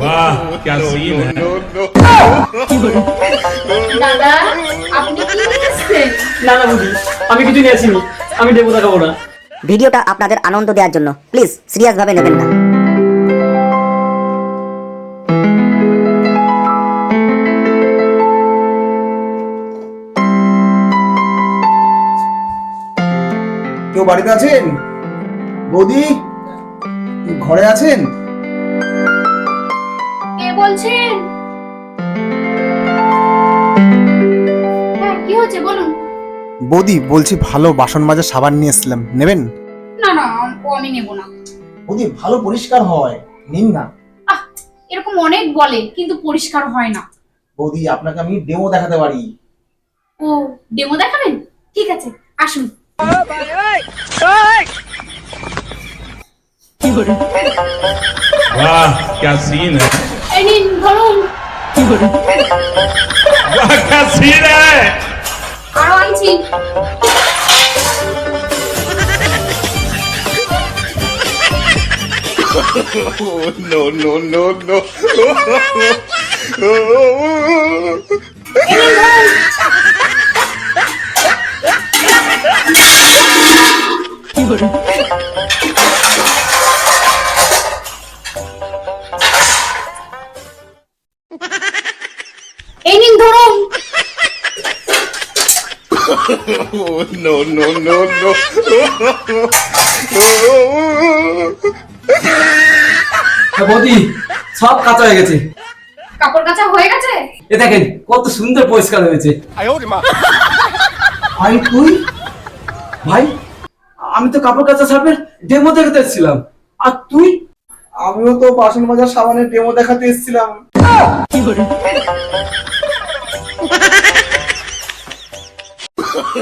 বাহ কি আসিন দাদা আপনি কি নিয়েছেন না না বুঝি আমি কিছু নিয়েছি আমি ডেমো দেখাবো না। ভিডিওটা আপনাদের আনন্দ দেওয়ার জন্য। প্লিজ সিরিয়াস ভাবে নেবেন না। কেউ বাড়িতে আছেন? বৌদি? ঘরে আছেন? বলছেন হ্যাঁ কি হচ্ছে বলুন বৌদি বলছি ভালো বাসন মাজার সাবান নিয়ে এসলাম নেবেন না না ও আমি নেব না বৌদি ভালো পরিষ্কার হয় নিন না আহ এরকম অনেক বলে কিন্তু পরিষ্কার হয় না বৌদি আপনাকে আমি ডেমো দেখাতে পারি ও ডেমো দেখাবেন ঠিক আছে আসুন वाह क्या सीन है এই নিন ধরুন। আরও আনছি। No, no, no, no. কি হ্যাঁ, বৌদি সব কাঁচা হয়ে গেছে। কাপড় কাচা হয়ে গেছে? এ দেখেন কত সুন্দর পরিষ্কার হয়েছে। ভাই তুই? ভাই আমি তো কাপড় কাচা সার্ফের ডেমো দেখাতে এসেছিলাম। আর তুই? আমিও তো বাসন মাজার সাবানের ডেমো দেখাতে এসেছিলাম।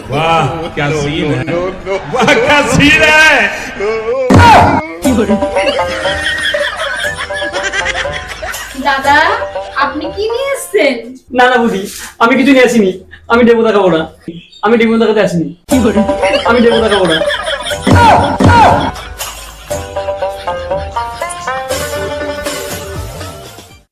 वाह क्या सीन है वाह क्या सीन है দাদা আপনি কি নিয়ে এসছেন না না বুঝি আমি কিছু নিয়ে আসিনি আমি ডেমো দেখাবো না আমি ডেমো দেখাতে আসিনি আমি ডেমো দেখাবো না